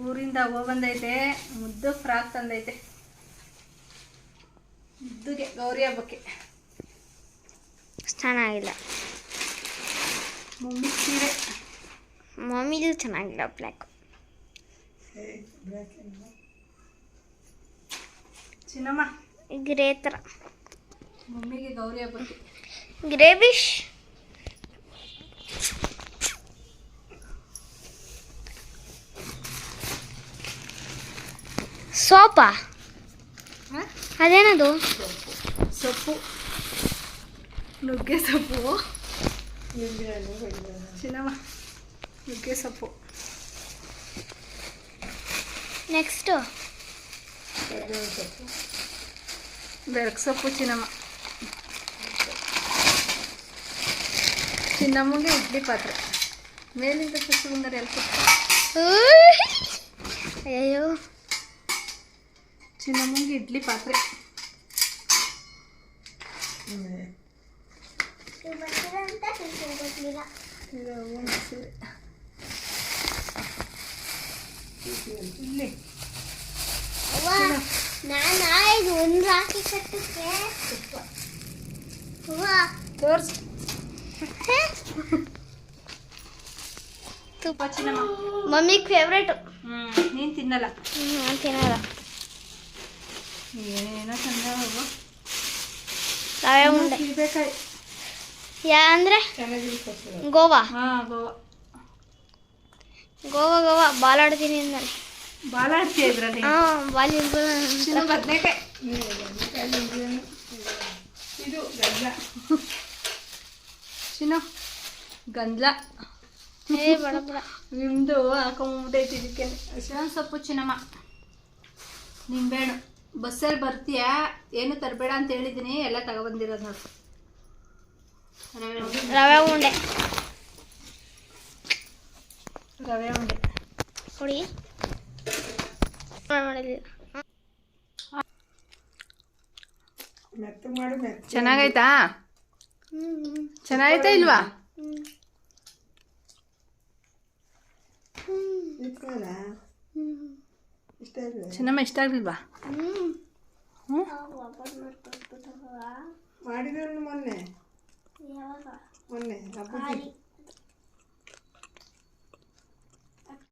ಊರಿಂದ ಹೂವು ಬಂದೈತೆ ಮುದ್ದು ಫ್ರಾಕ್ ತಂದೈತೆ. ಮುದ್ದುಗೆ ಗೌರಿ ಹಬ್ಬಕ್ಕೆ. ಚೆನ್ನಾಗಿಲ್ಲ. ಮಮ್ಮಿ ಸೀರೆ. ಮಮ್ಮಿದು ಚೆನ್ನಾಗಿಲ್ಲ ಬ್ಲ್ಯಾಕ್. ಚಿನ್ನಮ್ಮ. ಗ್ರೇ ಥರ. ಮಮ್ಮಿಗೆ ಗೌರಿ ಹಬ್ಬಕ್ಕೆ. ಗ್ರೇವಿಶ್. ಸೋಪಾ. ಅದೇನದು? ಸೊಪ್ಪು. ನುಗ್ಗೆ ಸೊಪ್ಪು. ಚಿನ್ನಮ್ಮ ನುಗ್ಗೆ ಸೊಪ್ಪು. ನೆಕ್ಸ್ಟು. ಬೆಳಕು ಸೊಪ್ಪು ಚಿನ್ನಮ್ಮ ಚಿನ್ನಮ್ಮಗೆ ಇಡ್ಲಿ ಪಾತ್ರೆ. ಮೇಲಿಂದ ಸೊಪ್ಪು ಬಂದರೆ ಎಲ್ಲ ಅಯ್ಯೋ ಚಿನ್ನಮ್ಮಂಗೆ ಇಡ್ಲಿ ಪಾತ್ರೆ. ಇಲ್ಲಿ ನಾನು ಒಂದು ರಾಕಿ ಕಟ್ಟಕ್ಕೆ ತೋರ್ಸ್ ತುಪ್ಪ ಚಿನ್ನಮ್ಮ ಮಮ್ಮಿಗೆ ಫೇವ್ರೇಟು ಹ್ಞೂ ನೀನು ತಿನ್ನಲ್ಲ. ನಾನು ತಿನ್ನಲ್ಲ. ಏನೇನೋ ಚಂದ ಹೋಗು ಉಂಡೆ. ಯಾ ಅಂದರೆ? ಗೋವಾ? ಹಾಂ ಗೋವಾ. ಗೋವಾ ಗೋವಾ. ಬಾಲ್ ಆಡ್ತೀನಿ ಅಂದ್ರೆ ಬಾಲ ಆಡ್ತೀಯ ಇದ್ರಲ್ಲಿ? ಹಾಂ ಬಾಲ್ ಬದನೇಕಾಯಿ. ಇದು ಗಂಜಲ ಚಿನ್ನು ಗಂಜಲ ಏ ಬಡ ಬಡ. ನಿಮ್ಮದು ಹಾಕೊಂಬಿಟ್ಟೈತಿ ಇದಕ್ಕೆ. ಹಸಿವನ್ ಸೊಪ್ಪು ಚಿನ್ನಮ್ಮ. ನಿಂಬೆಹಣ್ಣು. ಬಸ್ಸಲ್ಲಿ ಬರ್ತೀಯಾ? ಏನು ತರಬೇಡ ಅಂತ ಹೇಳಿದ್ದೀನಿ ಎಲ್ಲ ತಗೊಬಂದಿರೋದು ನೋಡಿ. ರವೆ ಉಂಡೆ. ರವೆ ಉಂಡೆ. ಕೊಡಿ. ಚೆನ್ನಾಗೈತಾ? ಚೆನ್ನಾಗೈತಾ ಇಲ್ವಾ? ಚೆನ್ನಮ್ಮ ಇಷ್ಟ ಆಗ್ಲಿಲ್ವಾ? ಹ್ಞೂ ಮಾಡಿದ್ರು ಮೊನ್ನೆ? ಮೊನ್ನೆ ಹಬ್ಬಕ್ಕೆ